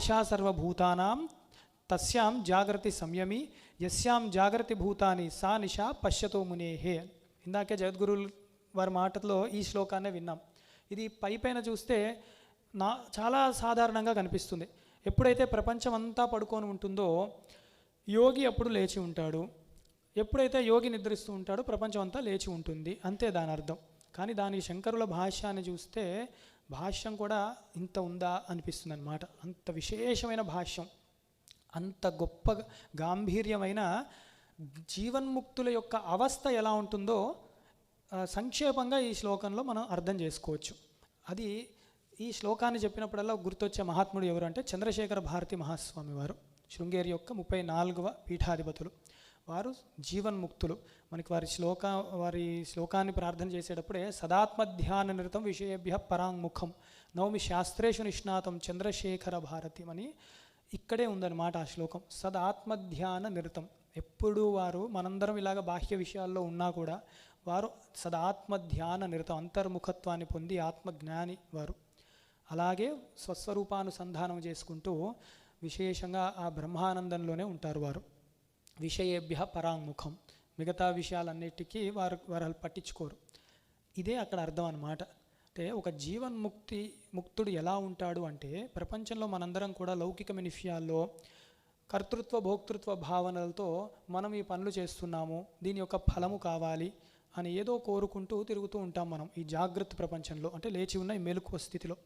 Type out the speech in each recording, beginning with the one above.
నిశా సర్వభూతానాం తస్యాం జాగ్రతి సంయమి యస్యాం జాగ్రతి భూతాని సా నిషా పశ్యతో మునేహే. ఇందాకే జగద్గురువులు వారి మాటలో ఈ శ్లోకాన్నే విన్నాం. ఇది పై పైన చూస్తే నా చాలా సాధారణంగా కనిపిస్తుంది. ఎప్పుడైతే ప్రపంచం అంతా పడుకొని ఉంటుందో యోగి అప్పుడు లేచి ఉంటాడు. ఎప్పుడైతే యోగి నిద్రిస్తూ ఉంటాడో ప్రపంచం అంతా లేచి ఉంటుంది. అంతే దాని అర్థం కానీ దాని శంకరుల భాష్యాన్ని చూస్తే భాష్యం కూడా ఇంత ఉందా అనిపిస్తుంది అనమాట అంత విశేషమైన భాష్యం. అంత గొప్ప గాంభీర్యమైన జీవన్ముక్తుల యొక్క అవస్థ ఎలా ఉంటుందో సంక్షేపంగా ఈ శ్లోకంలో మనం అర్థం చేసుకోవచ్చు. అది ఈ శ్లోకాన్ని చెప్పినప్పుడల్లా గుర్తొచ్చే మహాత్ముడు ఎవరు అంటే చంద్రశేఖర భారతి మహాస్వామి వారు శృంగేరి యొక్క ముప్పై నాలుగవ పీఠాధిపతులు. వారు జీవన్ముక్తులు. మనకి వారి శ్లోక వారి శ్లోకాన్ని ప్రార్థన చేసేటప్పుడే సదాత్మధ్యాన నిరతం విషయభ్య పరాంగ్ముఖం నవమి శాస్త్రేషు నిష్ణాతం చంద్రశేఖర భారతి అని ఇక్కడే ఉందన్నమాట ఆ శ్లోకం. సదాత్మధ్యాన నిరతం. ఎప్పుడు వారు మనందరం ఇలాగ బాహ్య విషయాల్లో ఉన్నా కూడా వారు సదాత్మధ్యాన నిరతం అంతర్ముఖత్వాన్ని పొంది ఆత్మజ్ఞాని వారు. అలాగే స్వస్వరూపానుసంధానం చేసుకుంటూ విశేషంగా ఆ బ్రహ్మానందంలోనే ఉంటారు వారు. విషయేభ్య పరాంగుఖం మిగతా విషయాలన్నిటికీ వారు వారు పట్టించుకోరు. ఇదే అక్కడ అర్థం అన్నమాట. అంటే ఒక జీవన్ముక్తి ముక్తుడు ఎలా ఉంటాడు అంటే ప్రపంచంలో మనందరం కూడా లౌకికమైన విషయాల్లో కర్తృత్వ భోక్తృత్వ భావనలతో మనం ఈ పనులు చేస్తున్నాము దీని యొక్క ఫలము కావాలి అని ఏదో కోరుకుంటూ తిరుగుతూ ఉంటాం మనం ఈ జాగ్రత్త ప్రపంచంలో. అంటే లేచి ఉన్న ఈ మెలకువ స్థితిలో.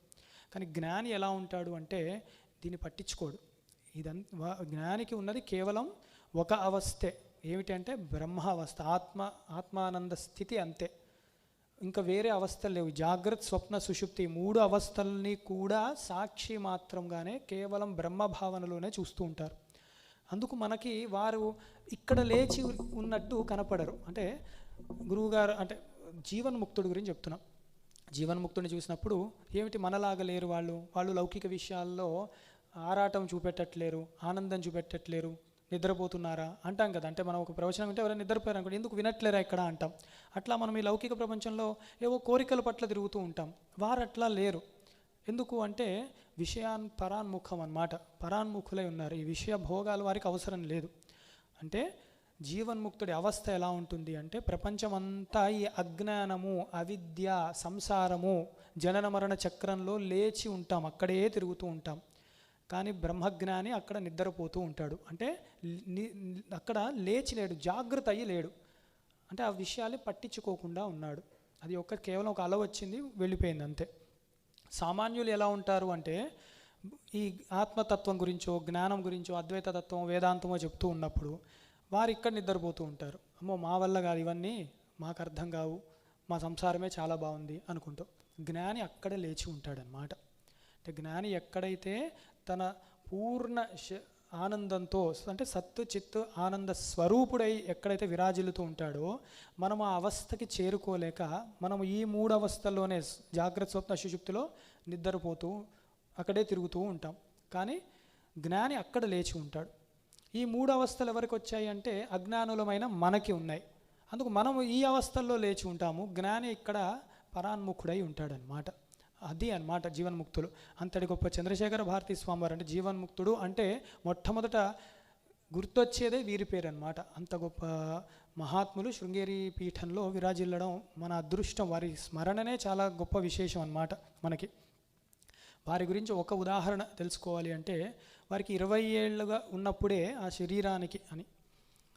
కానీ జ్ఞాని ఎలా ఉంటాడు అంటే దీన్ని పట్టించుకోడు. ఇదం జ్ఞానికి ఉన్నది కేవలం ఒక అవస్థే. ఏమిటంటే బ్రహ్మ అవస్థ ఆత్మ ఆత్మానంద స్థితి అంతే. ఇంకా వేరే అవస్థలు లేవు. జాగ్రత్త స్వప్న సుషుప్తి మూడు అవస్థల్ని కూడా సాక్షి మాత్రంగానే కేవలం బ్రహ్మ భావనలోనే చూస్తూ ఉంటారు. అందుకు మనకి వారు ఇక్కడ లేచి ఉన్నట్టు కనపడరు. అంటే గురువుగారు అంటే జీవన్ముక్తుడి గురించి చెప్తున్నాం. జీవన్ముక్తుడిని చూసినప్పుడు ఏమిటి మనలాగా లేరు వాళ్ళు? వాళ్ళు లౌకిక విషయాల్లో ఆరాటం చూపెట్టట్లేరు ఆనందం చూపెట్టట్లేరు నిద్రపోతున్నారా? అంటాం కదా. అంటే మనం ఒక ప్రవచనం అంటే ఎవరైనా నిద్రపోయారు అనుకోండి ఎందుకు వినట్లేరా ఇక్కడ? అంటాం. అట్లా మనం ఈ లౌకిక ప్రపంచంలో ఏవో కోరికల పట్ల తిరుగుతూ ఉంటాం. వారు అట్లా లేరు. ఎందుకు అంటే విషయాన్ పరాన్ముఖం అన్నమాట. పరాన్ముఖులై ఉన్నారు. ఈ విషయ భోగాలు వారికి అవసరం లేదు. అంటే జీవన్ముక్తుడి అవస్థ ఎలా ఉంటుంది అంటే ప్రపంచమంతా ఈ అజ్ఞానము అవిద్య సంసారము జనన మరణ చక్రంలో లేచి ఉంటాం. అక్కడే తిరుగుతూ ఉంటాం. కానీ బ్రహ్మజ్ఞాని అక్కడ నిద్రపోతూ ఉంటాడు. అంటే అక్కడ లేచి లేడు జాగ్రత్త అయ్యి లేడు. అంటే ఆ విషయాలు పట్టించుకోకుండా ఉన్నాడు. అది ఒక కేవలం ఒక అల వచ్చింది వెళ్ళిపోయింది అంతే. సామాన్యులు ఎలా ఉంటారు అంటే ఈ ఆత్మతత్వం గురించో జ్ఞానం గురించో అద్వైత తత్వం వేదాంతమో చెప్తూ ఉన్నప్పుడు వారు ఇక్కడ నిద్రపోతూ ఉంటారు. అమ్మో మా వల్ల కాదు ఇవన్నీ మాకు అర్థం కావు మా సంసారమే చాలా బాగుంది అనుకుంటాం. జ్ఞాని అక్కడే లేచి ఉంటాడనమాట అంటే జ్ఞాని ఎక్కడైతే తన పూర్ణ శ- ఆనందంతో అంటే సత్తు చిత్తు ఆనంద స్వరూపుడై ఎక్కడైతే విరాజిల్లుతూ ఉంటాడో మనం ఆ అవస్థకి చేరుకోలేక మనం ఈ మూడు అవస్థల్లోనే జాగ్రత్త స్వప్న సుషుప్తిలో నిద్రపోతూ అక్కడే తిరుగుతూ ఉంటాం. కానీ జ్ఞాని అక్కడ లేచి ఉంటాడు. ఈ మూడు అవస్థలు ఎవరికి వచ్చాయి అంటే అజ్ఞానులమైన మనకి ఉన్నాయి. అందుకు మనము ఈ అవస్థల్లో లేచి ఉంటాము. జ్ఞాని ఇక్కడ పరాన్ముఖుడై ఉంటాడనమాట అది అన్నమాట జీవన్ముక్తులు. అంతటి గొప్ప చంద్రశేఖర భారతీ స్వామివారు అంటే జీవన్ముక్తుడు అంటే మొట్టమొదట గుర్తొచ్చేదే వీరి పేరు అనమాట అంత గొప్ప మహాత్ములు శృంగేరి పీఠంలో విరాజిల్లడం మన అదృష్టం. వారి స్మరణనే చాలా గొప్ప విశేషం అన్నమాట మనకి. వారి గురించి ఒక ఉదాహరణ తెలుసుకోవాలి అంటే వారికి ఇరవై ఏళ్ళుగా ఉన్నప్పుడే ఆ శరీరానికి అని.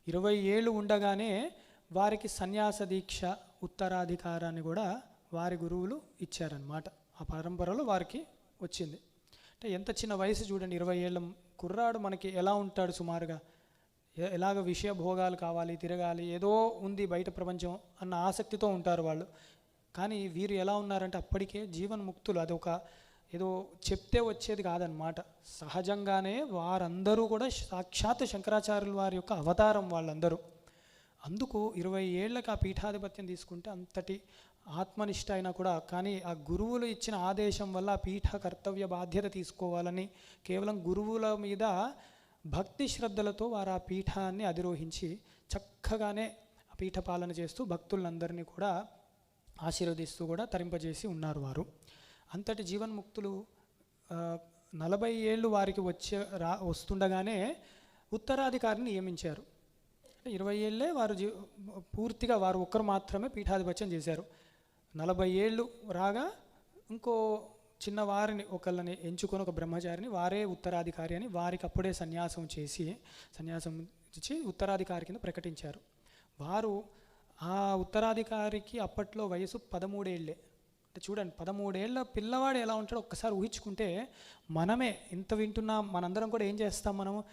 ఇరవై ఏళ్ళు ఉండగానే వారికి సన్యాస దీక్ష ఉత్తరాధికారాన్ని కూడా వారి గురువులు ఇచ్చారనమాట ఆ పరంపరలో వారికి వచ్చింది. అంటే ఎంత చిన్న వయసు చూడండి ఇరవై ఏళ్ళ కుర్రాడు మనకి ఎలా ఉంటాడు సుమారుగా? ఎలాగ విషయ భోగాలు కావాలి తిరగాలి ఏదో ఉంది బయట ప్రపంచం అన్న ఆసక్తితో ఉంటారు వాళ్ళు. కానీ వీరు ఎలా ఉన్నారంటే అప్పటికే జీవన్ముక్తులు అదొక ఏదో చెప్తే వచ్చేది కాదనమాట సహజంగానే వారందరూ కూడా సాక్షాత్ శంకరాచార్యుల వారి యొక్క అవతారం వాళ్ళందరూ. అందుకు ఇరవై ఏళ్ళకి ఆ పీఠాధిపత్యం తీసుకుంటే అంతటి ఆత్మనిష్ట అయినా కూడా కానీ ఆ గురువులు ఇచ్చిన ఆదేశం వల్ల ఆ పీఠ కర్తవ్య బాధ్యత తీసుకోవాలని కేవలం గురువుల మీద భక్తి శ్రద్ధలతో వారు ఆ పీఠాన్ని అధిరోహించి చక్కగానే ఆ పీఠ పాలన చేస్తూ భక్తులందరినీ కూడా ఆశీర్వదిస్తూ కూడా తరింపజేసి ఉన్నారు వారు. అంతటి జీవన్ముక్తులు నలభై ఏళ్ళు వారికి వచ్చే రా వస్తుండగానే ఉత్తరాధికారిని నియమించారు. ఇరవై ఏళ్ళే వారు జీ పూర్తిగా వారు ఒక్కరు మాత్రమే పీఠాధిపత్యం చేశారు. నలభై ఏళ్ళు రాగా ఇంకో చిన్న వారిని ఒకళ్ళని ఎంచుకొని ఒక బ్రహ్మచారిని వారే ఉత్తరాధికారి అని వారికి అప్పుడే సన్యాసం చేసి సన్యాసం ఇచ్చి ఉత్తరాధికారి కింద ప్రకటించారు. వారు ఆ ఉత్తరాధికారికి అప్పట్లో వయసు పదమూడేళ్ళే. అంటే చూడండి పదమూడేళ్ళ పిల్లవాడు ఎలా ఉంటాడో ఒక్కసారి ఊహించుకుంటే మనమే ఇంత వింటున్నా మనందరం కూడా ఏం చేస్తాం మనము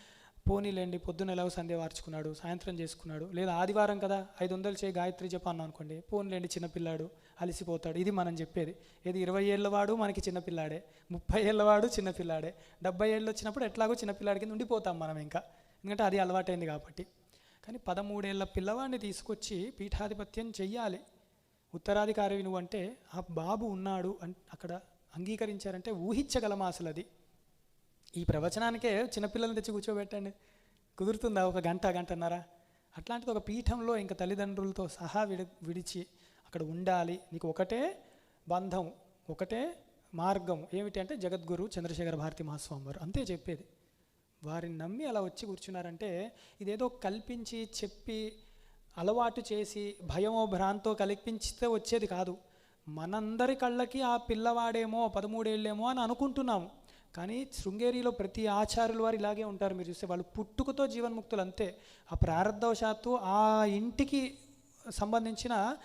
పోనీలేండి పొద్దున్న ఎలాగో సంధ్య వార్చుకున్నాడు సాయంత్రం చేసుకున్నాడు లేదా ఆదివారం కదా ఐదు వందలు చేయి గాయత్రి జప అన్నాం అనుకోండి పోనీలేండి చిన్నపిల్లాడు అలసిపోతాడు. ఇది మనం చెప్పేది. ఏది ఇరవై ఏళ్ళవాడు మనకి చిన్నపిల్లాడే ముప్పై ఏళ్ళవాడు చిన్నపిల్లాడే డెబ్బై ఏళ్ళు వచ్చినప్పుడు ఎట్లాగో చిన్నపిల్లాడి కింద ఉండిపోతాం మనం ఇంకా. ఎందుకంటే అది అలవాటైంది కాబట్టి. కానీ పదమూడేళ్ళ పిల్లవాడిని తీసుకొచ్చి పీఠాధిపత్యం చెయ్యాలి. ఉత్తరాధికారి నువ్వు అంటే ఆ బాబు ఉన్నాడు అన్ అక్కడ అంగీకరించారంటే ఊహించగలమా అసలు అది. ఈ ప్రవచనానికే చిన్నపిల్లల్ని తెచ్చి కూర్చోబెట్టండి. కుదురుతుందా ఒక గంట గంటన్నర? అట్లాంటిది ఒక పీఠంలో ఇంకా తల్లిదండ్రులతో సహా విడి విడిచి అక్కడ ఉండాలి. నీకు ఒకటే బంధం ఒకటే మార్గం ఏమిటి అంటే జగద్గురు చంద్రశేఖర భారతి మహాస్వామి వారు అంతే చెప్పేది. వారిని నమ్మి అలా వచ్చి కూర్చున్నారంటే ఇదేదో కల్పించి చెప్పి అలవాటు చేసి భయమో భ్రాంతో కల్పించితే వచ్చేది కాదు. మనందరి కళ్ళకి ఆ పిల్లవాడేమో పదమూడేళ్ళేమో అని అనుకుంటున్నాము. కానీ శృంగేరిలో ప్రతి ఆచార్యుల వారు ఇలాగే ఉంటారు. మీరు చూస్తే వాళ్ళు పుట్టుకతో జీవన్ముక్తులు అంతే. ఆ ప్రారంధవశాత్తు ఆ ఇంటికి సంబంధించిన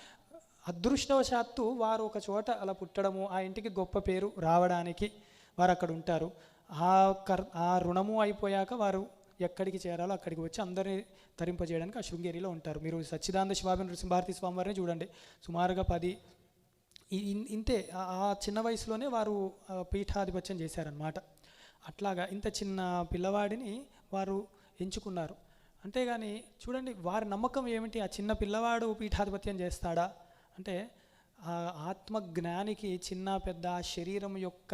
అదృష్టవశాత్తు వారు ఒక చోట అలా పుట్టడము ఆ ఇంటికి గొప్ప పేరు రావడానికి వారు అక్కడ ఉంటారు. ఆ కర్ ఆ రుణము అయిపోయాక వారు ఎక్కడికి చేరాలో అక్కడికి వచ్చి అందరినీ తరింపజేయడానికి ఆ శృంగేరిలో ఉంటారు. మీరు సచ్చిదానంద శివాబి నృసింహారతి స్వామి వారిని చూడండి. సుమారుగా పది ఇన్- ఇంతే ఆ- చిన్న వయసులోనే వారు పీఠాధిపత్యం చేశారనమాట అట్లాగా ఇంత చిన్న పిల్లవాడిని వారు ఎంచుకున్నారు. అంతేగాని చూడండి వారి నమ్మకం ఏమిటి? ఆ చిన్న పిల్లవాడు పీఠాధిపత్యం చేస్తాడా? అంటే ఆ ఆత్మజ్ఞానికి చిన్న పెద్ద శరీరం యొక్క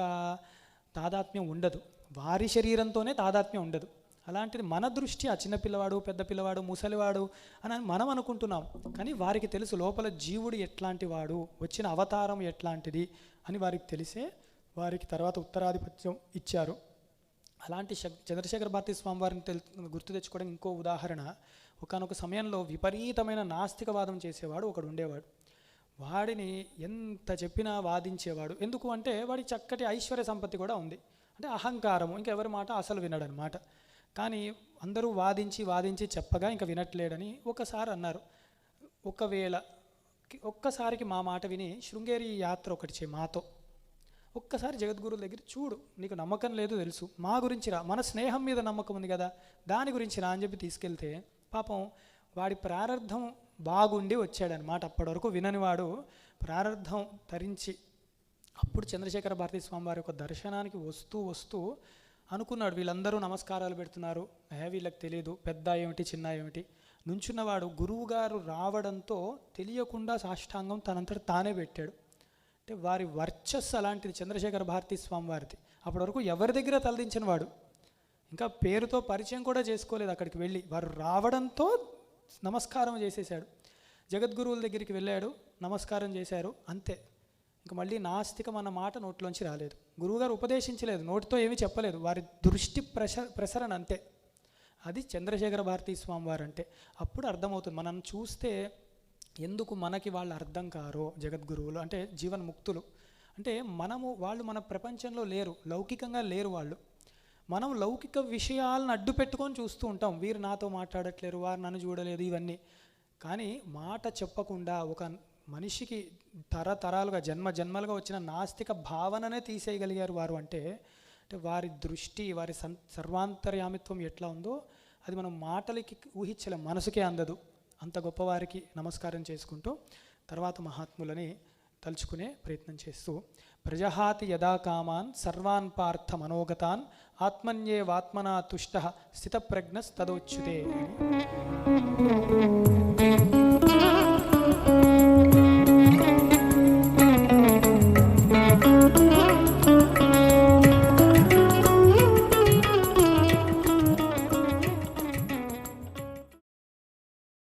తాదాత్మ్యం ఉండదు. వారి శరీరంతోనే తాదాత్మ్యం ఉండదు. అలాంటిది మన దృష్టి ఆ చిన్న పిల్లవాడు పెద్ద పిల్లవాడు ముసలివాడు అని మనం అనుకుంటున్నాం. కానీ వారికి తెలుసు లోపల జీవుడు ఎట్లాంటి వాడు వచ్చిన అవతారం ఎట్లాంటిది అని వారికి తెలిసే వారికి తర్వాత ఉత్తరాధిపత్యం ఇచ్చారు. అలాంటి శక్ చంద్రశేఖర భారతీ స్వామి వారిని తెలు గుర్తు తెచ్చుకోవడం ఇంకో ఉదాహరణ. ఒకనొక సమయంలో విపరీతమైన నాస్తికవాదం చేసేవాడు ఒకడు ఉండేవాడు. వాడిని ఎంత చెప్పినా వాదించేవాడు. ఎందుకు అంటే వాడి చక్కటి ఐశ్వర్య సంపత్తి కూడా ఉంది. అంటే అహంకారము ఇంకెవరి మాట అసలు వినడనమాట. కానీ అందరూ వాదించి వాదించి చెప్పగా ఇంకా వినట్లేడని ఒకసారి అన్నారు. ఒకవేళ ఒక్కసారికి మా మాట విని శృంగేరి యాత్ర ఒకటి చే మాతో. ఒక్కసారి జగద్గురుల దగ్గర చూడు నీకు నమ్మకం లేదు తెలుసు. మా గురించి రా మన స్నేహం మీద నమ్మకం ఉంది కదా దాని గురించి రా అని చెప్పి తీసుకెళ్తే పాపం వాడి ప్రారంధం బాగుండి వచ్చాడనమాట అప్పటి వరకు విననివాడు ప్రారంధం ధరించి అప్పుడు చంద్రశేఖర భారతీ స్వామివారి యొక్క దర్శనానికి వస్తూ వస్తూ అనుకున్నాడు. వీళ్ళందరూ నమస్కారాలు పెడుతున్నారు. ఏ వీళ్ళకి తెలియదు పెద్ద ఏమిటి చిన్న ఏమిటి? నుంచున్నవాడు గురువుగారు రావడంతో తెలియకుండా సాష్టాంగం తనంతట తానే పెట్టాడు. అంటే వారి వర్చస్సు అలాంటిది చంద్రశేఖర భారతీ స్వామి వారిది అప్పటి వరకు ఎవరి దగ్గర తలదించిన వాడు. ఇంకా పేరుతో పరిచయం కూడా చేసుకోలేదు అక్కడికి వెళ్ళి. వారు రావడంతో నమస్కారం చేసేసాడు జగద్గురువుల దగ్గరికి వెళ్ళాడు నమస్కారం చేశారు అంతే. ఇంక మళ్ళీ నాస్తికం అన్న మాట నోట్లోంచి రాలేదు. గురువుగారు ఉపదేశించలేదు నోటితో ఏమీ చెప్పలేదు. వారి దృష్టి ప్రస ప్రసరణ అంతే. అది చంద్రశేఖర భారతీ స్వామి వారు అంటే అప్పుడు అర్థమవుతుంది. మనం చూస్తే ఎందుకు మనకి వాళ్ళు అర్థం కారో జగద్గురువులు అంటే జీవన్ముక్తులు. అంటే మనము వాళ్ళు మన ప్రపంచంలో లేరు లౌకికంగా లేరు వాళ్ళు. మనం లౌకిక విషయాలను అడ్డు పెట్టుకొని చూస్తూ ఉంటాం. వీరు నాతో మాట్లాడట్లేరు వారు నన్ను చూడలేదు ఇవన్నీ. కానీ మాట చెప్పకుండా ఒక మనిషికి తరతరాలుగా జన్మ జన్మలుగా వచ్చిన నాస్తిక భావననే తీసేయగలిగారు వారు అంటే అంటే వారి దృష్టి వారి సన్ సర్వాంతర్యామిత్వం ఎట్లా ఉందో అది మనం మాటలకి ఊహించలేం మనసుకే అందదు. అంత గొప్పవారికి నమస్కారం చేసుకుంటూ తర్వాత మహాత్ములని తలుచుకునే ప్రయత్నం చేస్తూ ప్రజహాతి యదా కామాన్ సర్వాన్ పార్థ మనోగతాన్ ఆత్మన్యేవాత్మనా తుష్ట స్థితప్రజ్ఞస్తదోచ్యుతే అని